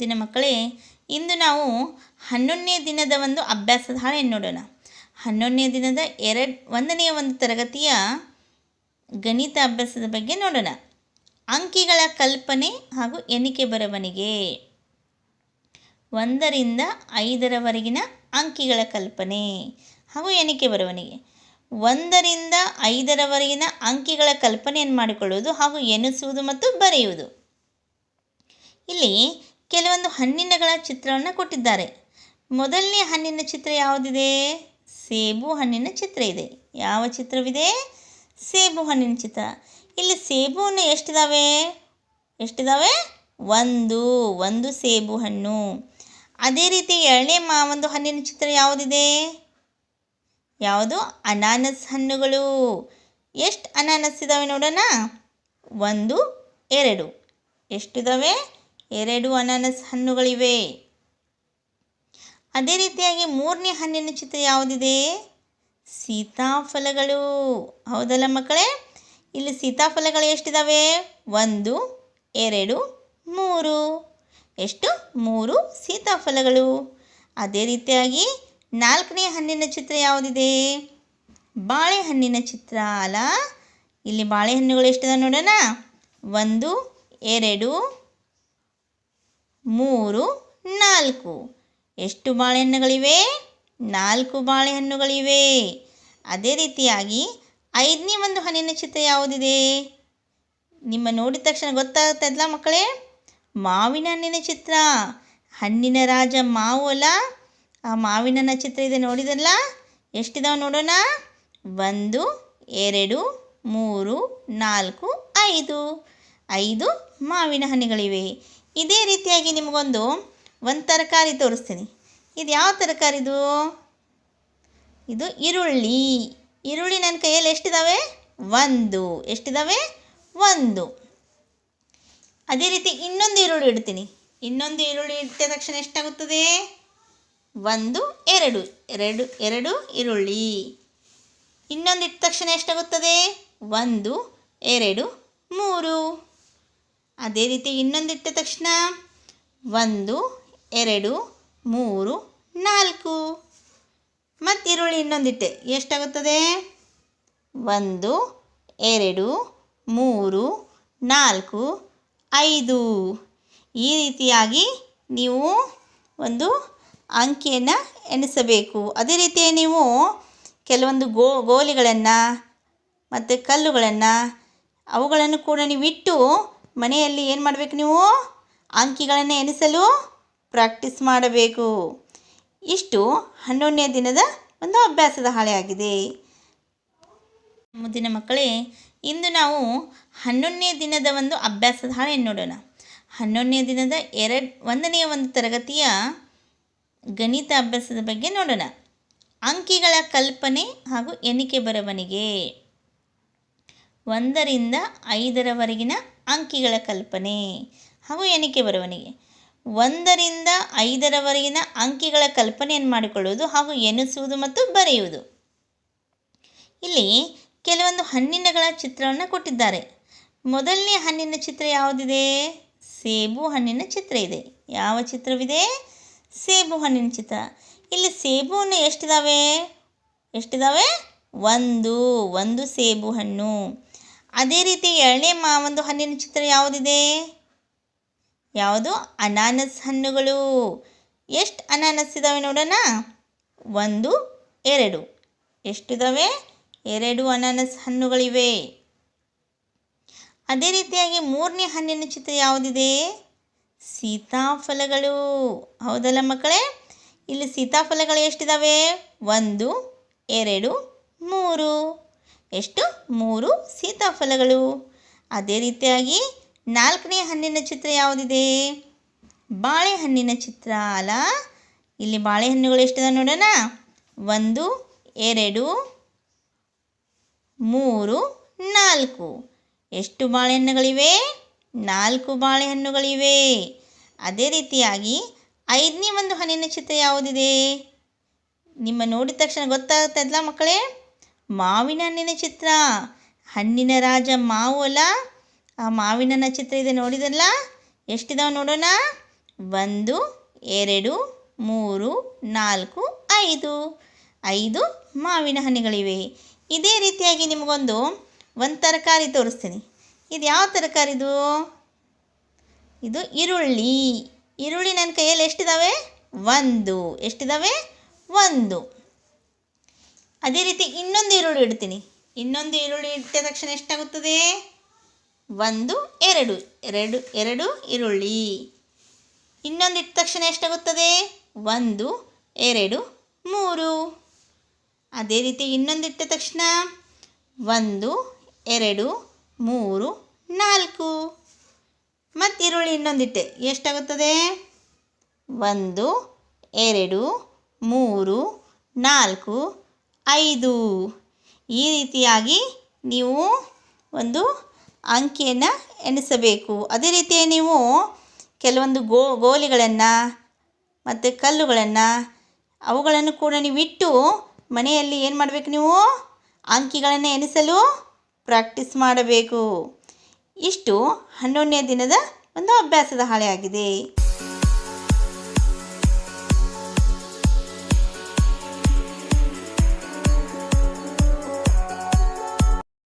ಮುದ್ದಿನ ಮಕ್ಕಳೇ, ಇಂದು ನಾವು ಹನ್ನೊಂದನೇ ದಿನದ ಒಂದು ಅಭ್ಯಾಸದ ಹಾಳೆಯನ್ನು ನೋಡೋಣ. ಹನ್ನೊಂದನೇ ದಿನದ ಎರಡು, ಒಂದನೆಯ ಒಂದು ತರಗತಿಯ ಗಣಿತ ಅಭ್ಯಾಸದ ಬಗ್ಗೆ ನೋಡೋಣ. ಅಂಕಿಗಳ ಕಲ್ಪನೆ ಹಾಗೂ ಎಣಿಕೆ ಬರವಣಿಗೆ. ಒಂದರಿಂದ ಐದರವರೆಗಿನ ಅಂಕಿಗಳ ಕಲ್ಪನೆ ಹಾಗೂ ಎಣಿಕೆ ಬರವಣಿಗೆ. ಒಂದರಿಂದ ಐದರವರೆಗಿನ ಅಂಕಿಗಳ ಕಲ್ಪನೆಯನ್ನು ಮಾಡಿಕೊಳ್ಳುವುದು ಹಾಗೂ ಎಣಿಸುವುದು ಮತ್ತು ಬರೆಯುವುದು. ಇಲ್ಲಿ ಕೆಲವೊಂದು ಹಣ್ಣಿನಗಳ ಚಿತ್ರವನ್ನು ಕೊಟ್ಟಿದ್ದಾರೆ. ಮೊದಲನೇ ಹಣ್ಣಿನ ಚಿತ್ರ ಯಾವುದಿದೆ? ಸೇಬು ಹಣ್ಣಿನ ಚಿತ್ರ ಇದೆ. ಯಾವ ಚಿತ್ರವಿದೆ? ಸೇಬು ಹಣ್ಣಿನ ಚಿತ್ರ. ಇಲ್ಲಿ ಸೇಬು ಹಣ್ಣು ಎಷ್ಟಿದಾವೆ? ಎಷ್ಟಿದಾವೆ? ಒಂದು ಒಂದು ಸೇಬು ಹಣ್ಣು. ಅದೇ ರೀತಿ ಎರಡನೇ ಮಾ, ಒಂದು ಹಣ್ಣಿನ ಚಿತ್ರ ಯಾವುದಿದೆ? ಯಾವುದು? ಅನಾನಸ್ ಹಣ್ಣುಗಳು. ಎಷ್ಟು ಅನಾನಸ್ ಇದ್ದಾವೆ ನೋಡೋಣ? ಒಂದು, ಎರಡು. ಎಷ್ಟಿದಾವೆ? ಎರಡು ಅನಾನಸ್ ಹಣ್ಣುಗಳಿವೆ. ಅದೇ ರೀತಿಯಾಗಿ ಮೂರನೇ ಹಣ್ಣಿನ ಚಿತ್ರ ಯಾವುದಿದೆ? ಸೀತಾಫಲಗಳು. ಹೌದಲ್ಲ ಮಕ್ಕಳೇ? ಇಲ್ಲಿ ಸೀತಾಫಲಗಳು ಎಷ್ಟಿದಾವೆ? ಒಂದು, ಎರಡು, ಮೂರು. ಎಷ್ಟು? ಮೂರು ಸೀತಾಫಲಗಳು. ಅದೇ ರೀತಿಯಾಗಿ ನಾಲ್ಕನೇ ಹಣ್ಣಿನ ಚಿತ್ರ ಯಾವುದಿದೆ? ಬಾಳೆಹಣ್ಣಿನ ಚಿತ್ರ ಅಲ್ಲ? ಇಲ್ಲಿ ಬಾಳೆಹಣ್ಣುಗಳು ಎಷ್ಟಿದೆ ನೋಡೋಣ. ಒಂದು, ಎರಡು ಮೂರು, ನಾಲ್ಕು. ಎಷ್ಟು ಬಾಳೆಹಣ್ಣುಗಳಿವೆ? ನಾಲ್ಕು ಬಾಳೆಹಣ್ಣುಗಳಿವೆ. ಅದೇ ರೀತಿಯಾಗಿ ಐದನೇ ಒಂದು ಹಣ್ಣಿನ ಚಿತ್ರ ಯಾವುದಿದೆ? ನಿಮ್ಮ ನೋಡಿದ ತಕ್ಷಣ ಗೊತ್ತಾಗ್ತದಲ್ಲ ಮಕ್ಕಳೇ? ಮಾವಿನ ಹಣ್ಣಿನ ಚಿತ್ರ. ಹಣ್ಣಿನ ರಾಜ ಮಾವು ಅಲ್ಲ? ಆ ಮಾವಿನ ಚಿತ್ರ ಇದೆ ನೋಡಿದಲ್ಲ ಎಷ್ಟಿದಾವೆ ನೋಡೋಣ? ಒಂದು, ಎರಡು, ಮೂರು, ನಾಲ್ಕು, ಐದು. ಐದು ಮಾವಿನ ಹಣ್ಣುಗಳಿವೆ. ಇದೇ ರೀತಿಯಾಗಿ ನಿಮಗೊಂದು ಒಂದು ತರಕಾರಿ ತೋರಿಸ್ತೀನಿ. ಇದು ಯಾವ ತರಕಾರಿದು? ಇದು ಈರುಳ್ಳಿ. ಈರುಳ್ಳಿ ನನ್ನ ಕೈಯಲ್ಲಿ ಎಷ್ಟಿದ್ದಾವೆ ಒಂದು. ಎಷ್ಟಿದ್ದಾವೆ ಒಂದು. ಅದೇ ರೀತಿ ಇನ್ನೊಂದು ಈರುಳ್ಳಿ ಇಡ್ತೀನಿ. ಇನ್ನೊಂದು ಈರುಳ್ಳಿ ಇಟ್ಟ ತಕ್ಷಣ ಎಷ್ಟಾಗುತ್ತದೆ? ಒಂದು, ಎರಡು. ಎರಡು ಎರಡು ಈರುಳ್ಳಿ. ಇನ್ನೊಂದು ಇಟ್ಟ ತಕ್ಷಣ ಎಷ್ಟಾಗುತ್ತದೆ? ಒಂದು, ಎರಡು, ಮೂರು. ಅದೇ ರೀತಿ ಇನ್ನೊಂದಿಟ್ಟ ತಕ್ಷಣ ಒಂದು, ಎರಡು, ಮೂರು, ನಾಲ್ಕು. ಮತ್ತು ಈರುಳ್ಳಿ ಇನ್ನೊಂದಿಟ್ಟೆ ಎಷ್ಟಾಗುತ್ತದೆ? ಒಂದು, ಎರಡು, ಮೂರು, ನಾಲ್ಕು, ಐದು. ಈ ರೀತಿಯಾಗಿ ನೀವು ಒಂದು ಅಂಕಿಯನ್ನು ಎಣಿಸಬೇಕು. ಅದೇ ರೀತಿ ನೀವು ಕೆಲವೊಂದು ಗೋ, ಗೋಲಿಗಳನ್ನು ಮತ್ತು ಕಲ್ಲುಗಳನ್ನು ಅವುಗಳನ್ನು ಕೂಡ ನೀವಿಟ್ಟು ಮನೆಯಲ್ಲಿ ಏನು ಮಾಡಬೇಕು ನೀವು? ಅಂಕಿಗಳನ್ನು ಎಣಿಸಲು ಪ್ರಾಕ್ಟೀಸ್ ಮಾಡಬೇಕು. ಇಷ್ಟು ಹನ್ನೊಂದನೇ ದಿನದ ಒಂದು ಅಭ್ಯಾಸದ ಹಾಳೆ ಆಗಿದೆ. ಮುಂದಿನ ಮಕ್ಕಳೇ, ಇಂದು ನಾವು ಹನ್ನೊಂದನೇ ದಿನದ ಒಂದು ಅಭ್ಯಾಸದ ಹಾಳೆಯನ್ನು ನೋಡೋಣ. ಹನ್ನೊಂದನೇ ದಿನದ ಎರಡು, ಒಂದನೆಯ ಒಂದು ತರಗತಿಯ ಗಣಿತ ಅಭ್ಯಾಸದ ಬಗ್ಗೆ ನೋಡೋಣ. ಅಂಕಿಗಳ ಕಲ್ಪನೆ ಹಾಗೂ ಎಣಿಕೆ ಬರವಣಿಗೆ. ಒಂದರಿಂದ ಐದರವರೆಗಿನ ಅಂಕಿಗಳ ಕಲ್ಪನೆ. ಹಾಗೂ ಎಣಿಕೆ ಬರವಣಿಗೆ. ಒಂದರಿಂದ ಐದರವರೆಗಿನ ಅಂಕಿಗಳ ಕಲ್ಪನೆಯನ್ನು ಮಾಡಿಕೊಳ್ಳುವುದು ಹಾಗೂ ಎಣಿಸುವುದು ಮತ್ತು ಬರೆಯುವುದು. ಇಲ್ಲಿ ಕೆಲವೊಂದು ಹಣ್ಣಿನಗಳ ಚಿತ್ರವನ್ನು ಕೊಟ್ಟಿದ್ದಾರೆ. ಮೊದಲನೇ ಹಣ್ಣಿನ ಚಿತ್ರ ಯಾವುದಿದೆ? ಸೇಬು ಹಣ್ಣಿನ ಚಿತ್ರ ಇದೆ. ಯಾವ ಚಿತ್ರವಿದೆ? ಸೇಬು ಹಣ್ಣಿನ ಚಿತ್ರ. ಇಲ್ಲಿ ಸೇಬು ಹಣ್ಣು ಎಷ್ಟಿದಾವೆ? ಎಷ್ಟಿದಾವೆ? ಒಂದು. ಒಂದು ಸೇಬು ಹಣ್ಣು. ಅದೇ ರೀತಿ ಎರಡನೇ ಮಾ ಒಂದು ಹಣ್ಣಿನ ಚಿತ್ರ ಯಾವುದಿದೆ? ಯಾವುದು? ಅನಾನಸ್ ಹಣ್ಣುಗಳು. ಎಷ್ಟು ಅನಾನಸ್ ಇದ್ದಾವೆ ನೋಡೋಣ? ಒಂದು, ಎರಡು. ಎಷ್ಟಿದಾವೆ? ಎರಡು ಅನಾನಸ್ ಹಣ್ಣುಗಳಿವೆ. ಅದೇ ರೀತಿಯಾಗಿ ಮೂರನೇ ಹಣ್ಣಿನ ಚಿತ್ರ ಯಾವುದಿದೆ? ಸೀತಾಫಲಗಳು. ಹೌದಲ್ಲ ಮಕ್ಕಳೇ? ಇಲ್ಲಿ ಸೀತಾಫಲಗಳು ಎಷ್ಟಿದಾವೆ? ಒಂದು, ಎರಡು, ಮೂರು. ಎಷ್ಟು? ಮೂರು ಸೀತಾಫಲಗಳು. ಅದೇ ರೀತಿಯಾಗಿ ನಾಲ್ಕನೇ ಹಣ್ಣಿನ ಚಿತ್ರ ಯಾವುದಿದೆ? ಬಾಳೆಹಣ್ಣಿನ ಚಿತ್ರ ಅಲ್ಲ. ಇಲ್ಲಿ ಬಾಳೆಹಣ್ಣುಗಳು ಎಷ್ಟಿದೆ ನೋಡೋಣ? ಒಂದು, ಎರಡು, ಮೂರು, ನಾಲ್ಕು. ಎಷ್ಟು ಬಾಳೆಹಣ್ಣುಗಳಿವೆ? ನಾಲ್ಕು ಬಾಳೆಹಣ್ಣುಗಳಿವೆ. ಅದೇ ರೀತಿಯಾಗಿ ಐದನೇ ಒಂದು ಹಣ್ಣಿನ ಚಿತ್ರ ಯಾವುದಿದೆ? ನಿಮ್ಮ ನೋಡಿದ ತಕ್ಷಣ ಗೊತ್ತಾಗ್ತದಲ್ಲ ಮಕ್ಕಳೇ? ಮಾವಿನ ಹಣ್ಣಿನ ಚಿತ್ರ. ಹಣ್ಣಿನ ರಾಜ ಮಾವು ಅಲ್ಲ? ಆ ಮಾವಿನ ಹಣ್ಣಿನ ಚಿತ್ರ ಇದೆ ನೋಡಿದಲ್ಲ ಎಷ್ಟಿದಾವೆ ನೋಡೋಣ? ಒಂದು, ಎರಡು, ಮೂರು, ನಾಲ್ಕು, ಐದು. ಐದು ಮಾವಿನ ಹಣ್ಣುಗಳಿವೆ. ಇದೇ ರೀತಿಯಾಗಿ ನಿಮಗೊಂದು ಒಂದು ತರಕಾರಿ ತೋರಿಸ್ತೀನಿ. ಇದು ಯಾವ ತರಕಾರಿದು? ಇದು ಈರುಳ್ಳಿ. ಈರುಳ್ಳಿ ನನ್ನ ಕೈಯಲ್ಲಿ ಎಷ್ಟಿದ್ದಾವೆ ಒಂದು. ಎಷ್ಟಿದ್ದಾವೆ ಒಂದು. ಅದೇ ರೀತಿ ಇನ್ನೊಂದು ಈರುಳ್ಳಿ ಇಡ್ತೀನಿ. ಇನ್ನೊಂದು ಈರುಳ್ಳಿ ಇಟ್ಟ ತಕ್ಷಣ ಎಷ್ಟಾಗುತ್ತದೆ? ಒಂದು, ಎರಡು ಎರಡು ಎರಡು ಈರುಳ್ಳಿ. ಇನ್ನೊಂದು ಇಟ್ಟ ತಕ್ಷಣ ಎಷ್ಟಾಗುತ್ತದೆ? ಒಂದು, ಎರಡು, ಮೂರು. ಅದೇ ರೀತಿ ಇನ್ನೊಂದು ಇಟ್ಟ ತಕ್ಷಣ ಒಂದು, ಎರಡು, ಮೂರು, ನಾಲ್ಕು. ಮತ್ತು ಈರುಳ್ಳಿ ಇನ್ನೊಂದಿಟ್ಟೆ ಎಷ್ಟಾಗುತ್ತದೆ? ಒಂದು, ಎರಡು, ಮೂರು, ನಾಲ್ಕು ಐದು. ಈ ರೀತಿಯಾಗಿ ನೀವು ಒಂದು ಅಂಕಿಯನ್ನು ಎಣಿಸಬೇಕು. ಅದೇ ರೀತಿ ನೀವು ಕೆಲವೊಂದು ಗೋ, ಗೋಲಿಗಳನ್ನು ಮತ್ತು ಕಲ್ಲುಗಳನ್ನು ಅವುಗಳನ್ನು ಕೂಡ ನೀವು ಇಟ್ಟು ಮನೆಯಲ್ಲಿ ಏನು ಮಾಡಬೇಕು ನೀವು? ಅಂಕಿಗಳನ್ನು ಎಣಿಸಲು ಪ್ರಾಕ್ಟೀಸ್ ಮಾಡಬೇಕು. ಇಷ್ಟು ಹನ್ನೊಂದನೇ ದಿನದ ಒಂದು ಅಭ್ಯಾಸದ ಹಾಳೆಯಾಗಿದೆ.